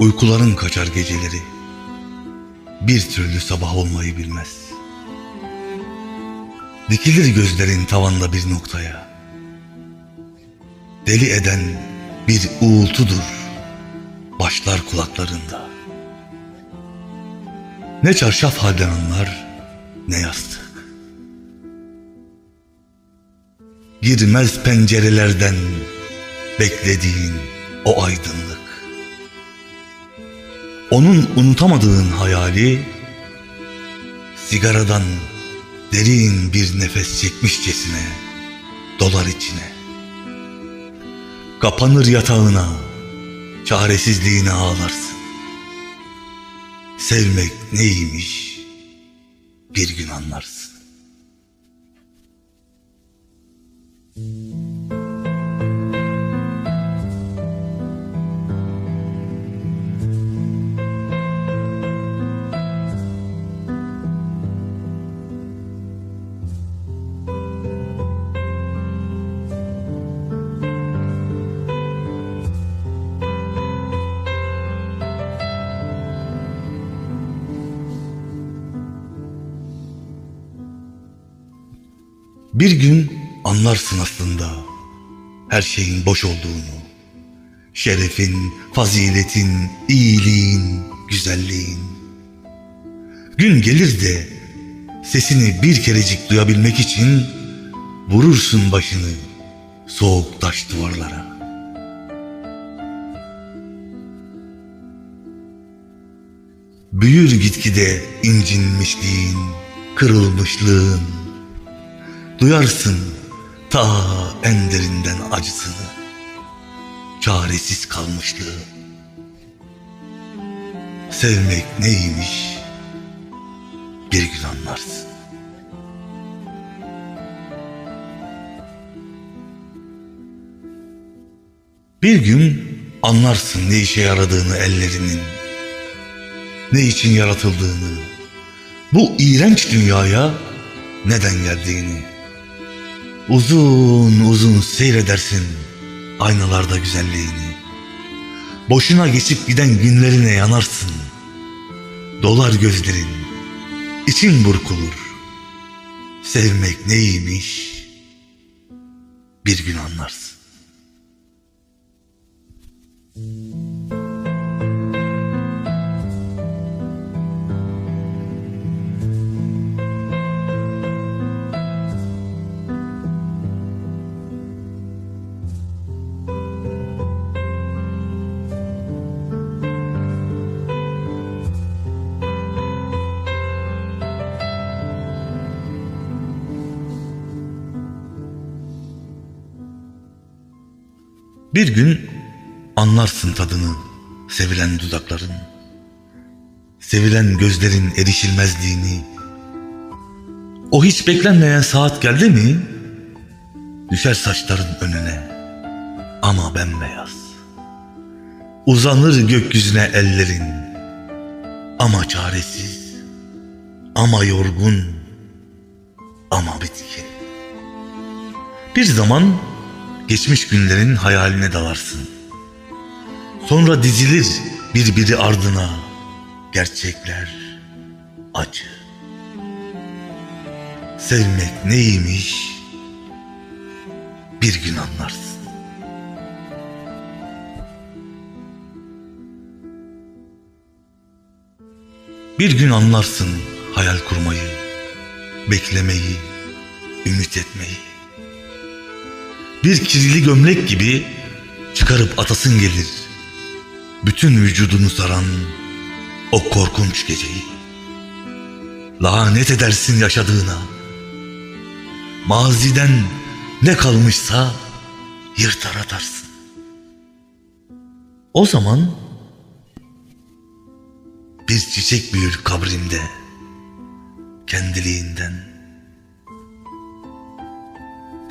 Uykuların kaçar geceleri. Bir türlü sabah olmayı bilmez. Dikilir gözlerin tavanda bir noktaya. Deli eden bir uğultudur. Başlar kulaklarında. Ne çarşaf halden anlar, ne yastık. Girmez pencerelerden beklediğin o aydınlık. Onun unutamadığın hayali sigaradan derin bir nefes çekmişçesine dolar içine. Kapanır yatağına, çaresizliğine ağlarsın. Sevmek neymiş bir gün anlarsın. Bir gün anlarsın aslında her şeyin boş olduğunu. Şerefin, faziletin, iyiliğin, güzelliğin. Gün gelir de sesini bir kerecik duyabilmek için vurursun başını soğuk taş duvarlara. Büyür gitgide incinmişliğin, kırılmışlığın. Duyarsın ta en derinden acısını, çaresiz kalmışlığı. Sevmek neymiş bir gün anlarsın. Bir gün anlarsın ne işe yaradığını ellerinin, ne için yaratıldığını, bu iğrenç dünyaya neden geldiğini. Uzun uzun seyredersin aynalarda güzelliğini. Boşuna geçip giden günlerine yanarsın. Dolar gözlerin, için burkulur. Sevmek neymiş bir gün anlarsın. Bir gün anlarsın tadını sevilen dudakların, sevilen gözlerin erişilmezliğini. O hiç beklenmeyen saat geldi mi? Düşer saçların önüne ama bembeyaz. Uzanır gökyüzüne ellerin ama çaresiz, ama yorgun, ama bitkin. Bir zaman geçmiş günlerin hayaline dalarsın. Sonra dizilir birbiri ardına gerçekler acı. Sevmek neymiş bir gün anlarsın. Bir gün anlarsın hayal kurmayı, beklemeyi, ümit etmeyi. Bir kirli gömlek gibi çıkarıp atasın gelir. Bütün vücudunu saran o korkunç geceyi. Lanet edersin yaşadığına. Maziden ne kalmışsa yırtar atarsın. O zaman bir çiçek büyür kabrimde kendiliğinden.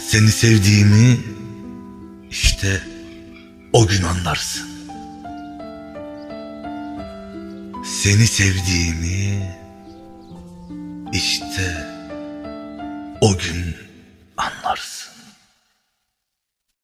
Seni sevdiğimi işte o gün anlarsın. Seni sevdiğimi işte o gün